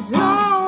as.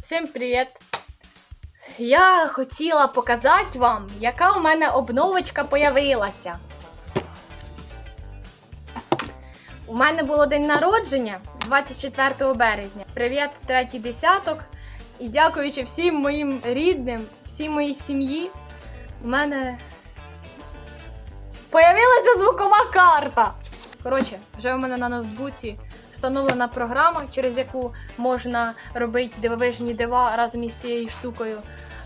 Всім привіт! Я хотіла показати вам, яка у мене обновочка появилася. У мене було день народження 24 березня. Привіт, третій десяток. І дякуючи всім моїм рідним, всій моїй сім'ї, у мене появилася звукова карта. Коротше, вже у мене на ноутбуці встановлена програма, через яку можна робити дивовижні дива разом із цією штукою.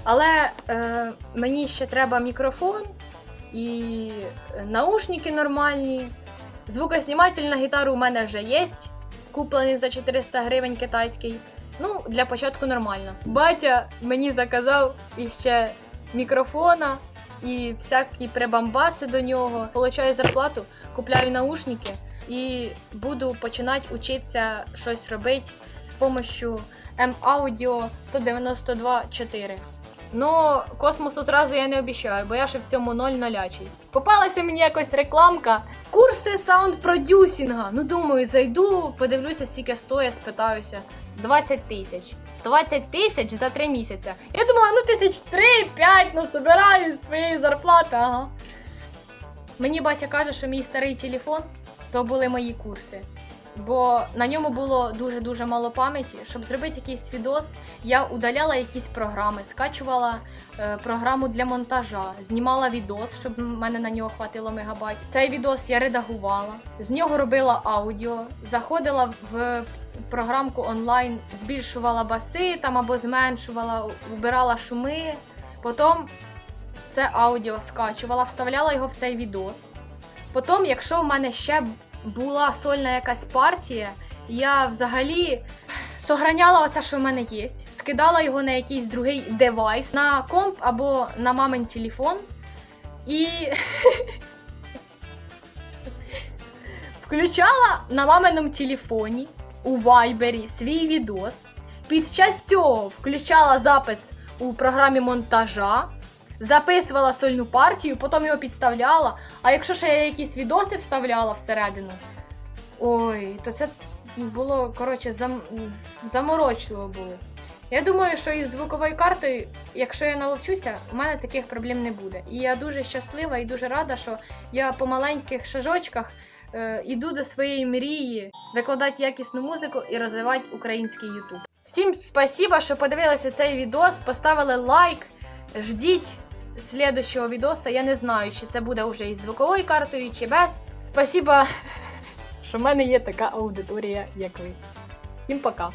Але е, мені ще треба мікрофон і наушники нормальні. Звукосніматель на гітару у мене вже є, куплений за 400 гривень китайський. Ну, для початку нормально. Батя мені заказав іще мікрофона і всякі прибамбаси до нього. Получаю зарплату, купляю наушники і буду починати учитися щось робити з допомогою M-Audio 192.4. Ну, космосу зразу я не обіцяю, бо я ще в цьому ноль нолячий. Попалася мені якось рекламка. Курси саунд-продюсінга. Ну, думаю, зайду, подивлюся, скільки стоїть, спитаюся. 20 тисяч. 20 тисяч за 3 місяці. Я думала, ну тисяч 3-5, ну собираю з своєї зарплати, ага. Мені батя каже, що мій старий телефон то були мої курси. Бо на ньому було дуже-дуже мало пам'яті. Щоб зробити якийсь відос, я удаляла якісь програми, скачувала е, програму для монтажа, знімала відос, щоб в мене на нього хватило мегабайт. Цей відос я редагувала, з нього робила аудіо, заходила в програмку онлайн, збільшувала баси там або зменшувала, убирала шуми. Потім це аудіо скачувала, вставляла його в цей відос. Потім, якщо в мене ще була сольна якась партія, я взагалі сохраняла оце, що в мене є, скидала його на якийсь другий девайс, на комп або на мамин телефон. І включала на маминому телефоні у вайбері свій відос. Під час цього включала запис у програмі монтажа, записувала сольну партію, потім його підставляла. А якщо ще я якісь відоси вставляла всередину, ой, то це було, коротше, зам... заморочливо було. Я думаю, що із звуковою картою, якщо я наловчуся, у мене таких проблем не буде. І я дуже щаслива і дуже рада, що я по маленьких шажочках е, іду до своєї мрії викладати якісну музику і розвивати український Ютуб. Всім спасибо, що подивилися цей відос, поставили лайк. Ждіть слідущого відоса. Я не знаю, чи це буде вже із звуковою картою, чи без. Спасибо, що в мене є така аудиторія, як ви. Всім пока!